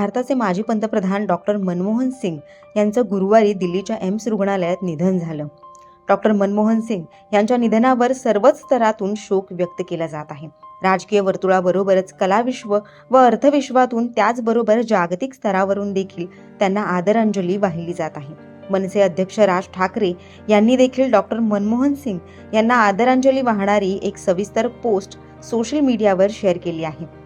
भारताचे माजी पंतप्रधान डॉक्टर मनमोहन सिंग यांचं गुरुवारी दिल्लीच्या एम्स रुग्णालयात निधन झालं. डॉक्टर मनमोहन सिंग यांच्या निधनावर सर्वच स्तरातून शोक व्यक्त केला जात आहे. राजकीय वर्तुळाबरोबरच कलाविश्व व अर्थविश्वातून त्याचबरोबर जागतिक स्तरावरून देखील त्यांना आदरांजली वाहिली जात आहे. मनसे अध्यक्ष राज ठाकरे यांनी देखील डॉक्टर मनमोहन सिंग यांना आदरांजली वाहणारी एक सविस्तर पोस्ट सोशल मीडियावर शेअर केली आहे.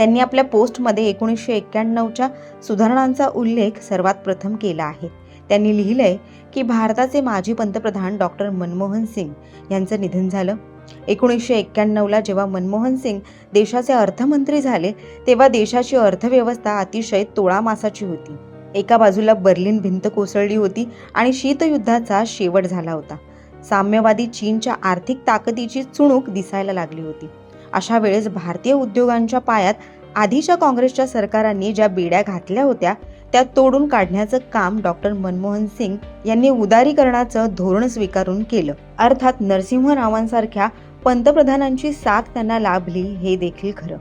त्यांनी आपल्या पोस्टमध्ये एकोणीसशे एक्क्याण्णवच्या सुधारणांचा उल्लेख सर्वात प्रथम केला आहे. त्यांनी लिहिलंय की भारताचे माजी पंतप्रधान डॉक्टर मनमोहन सिंग यांचं निधन झालं. एकोणीसशे एक्क्याण्णवला जेव्हा मनमोहन सिंग देशाचे अर्थमंत्री झाले तेव्हा देशाची अर्थव्यवस्था अतिशय तोळामासाची होती. एका बाजूला बर्लिन भिंत कोसळली होती आणि शीतयुद्धाचा शेवट झाला होता. साम्यवादी चीनच्या आर्थिक ताकदीची चुणूक दिसायला लागली होती. अशा वेळेस भारतीय उद्योगांच्या पायात आधीच्या काँग्रेसच्या सरकारांनी ज्या बेड्या घातल्या होत्या त्या तोडून काढण्याचं काम डॉक्टर मनमोहन सिंग यांनी उदारीकरणाचं धोरण स्वीकारून केलं. अर्थात नरसिंह रावांसारख्या पंतप्रधानांची साथ त्यांना लाभली हे देखील खरं.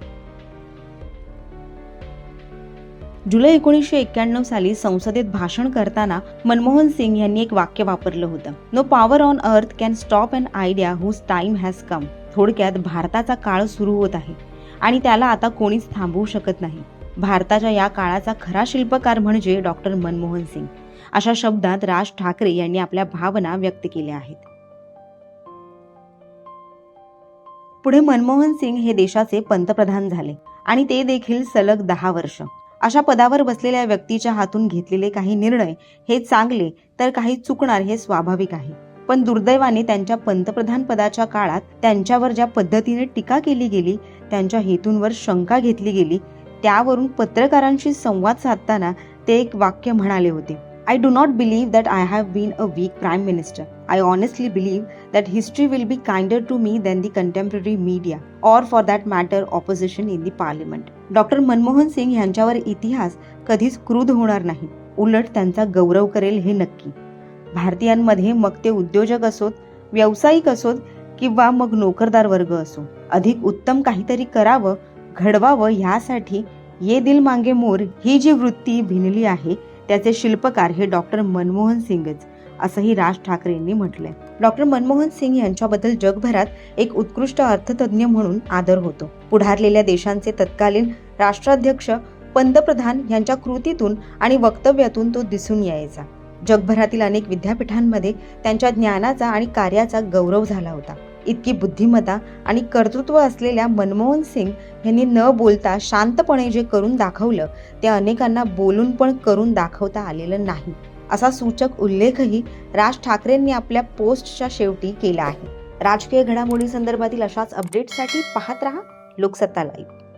जुलै एकोणीसशे एक्क्याण्णव साली संसदेत भाषण करताना मनमोहन सिंग यांनी एक वाक्य वापरलं होतं. No power on earth can stop an idea whose time has come थोडक्यात भारताचा काळ सुरू होत आहे आणि त्याला आता कोणीच थांबवू शकत नाही. भारताच्या या काळाचा खरा शिल्पकार म्हणजे डॉक्टर मनमोहन सिंग. अशा शब्दात राज ठाकरे यांनी आपल्या भावना व्यक्त केल्या आहेत. पुढे मनमोहन सिंग हे देशाचे पंतप्रधान झाले आणि ते देखील सलग दहा वर्ष. अशा पदावर बसलेल्या व्यक्तीच्या हातून घेतलेले काही निर्णय हे चांगले तर काही चुकणार हे स्वाभाविक आहे. पण दुर्दैवाने त्यांच्या पंतप्रधान पदाच्या काळात त्यांच्यावर ज्या पद्धतीने टीका केली गेली त्यांच्या हेतूंवर शंका घेतली गेली त्यावरून पत्रकारांशी संवाद साधताना ते एक वाक्य म्हणाले होते. I do not believe that I have been a weak prime minister I honestly believe that history will be kinder to me than the contemporary media or for that matter opposition in the parliament doctor Manmohan Singh यांच्यावर इतिहास कधीच क्रुध होणार नाही. उलट त्यांचा गौरव करेल हे नक्की. भारतीयांमध्ये मग ते उद्योजक असोत व्यावसायिक असोत किंवा मग नोकरदार वर्ग असो. अधिक उत्तम काहीतरी करावं घडवावं ह्यासाठी ये दिल मांगे मोर ही जी वृत्ती भिनली आहे त्याचे शिल्पकार हे डॉक्टर मनमोहन सिंगच असंही राज ठाकरेंनी म्हटलंय. डॉक्टर मनमोहन सिंग यांच्याबद्दल जगभरात एक उत्कृष्ट अर्थतज्ञ म्हणून आदर होतो. पुढारलेल्या देशांचे तत्कालीन राष्ट्राध्यक्ष पंतप्रधान यांच्या कृतीतून आणि वक्तव्यातून तो दिसून यायचा. जगभरातील अनेक विद्यापीठांमध्ये त्यांच्या ज्ञानाचा आणि कार्याचा गौरव झाला होता. इतकी बुद्धिमत्ता आणि कर्तृत्व असलेल्या मनमोहन सिंग यांनी न बोलता शांतपणे जे करून दाखवलं ते अनेकांना बोलून पण करून दाखवता आलेलं नाही असा सूचक उल्लेखही राज ठाकरेंनी आपल्या पोस्टच्या शेवटी केला आहे. राजकीय घडामोडी संदर्भातील अशाच अपडेटसाठी पाहत रहा. लोकसत्ता लाईव्ह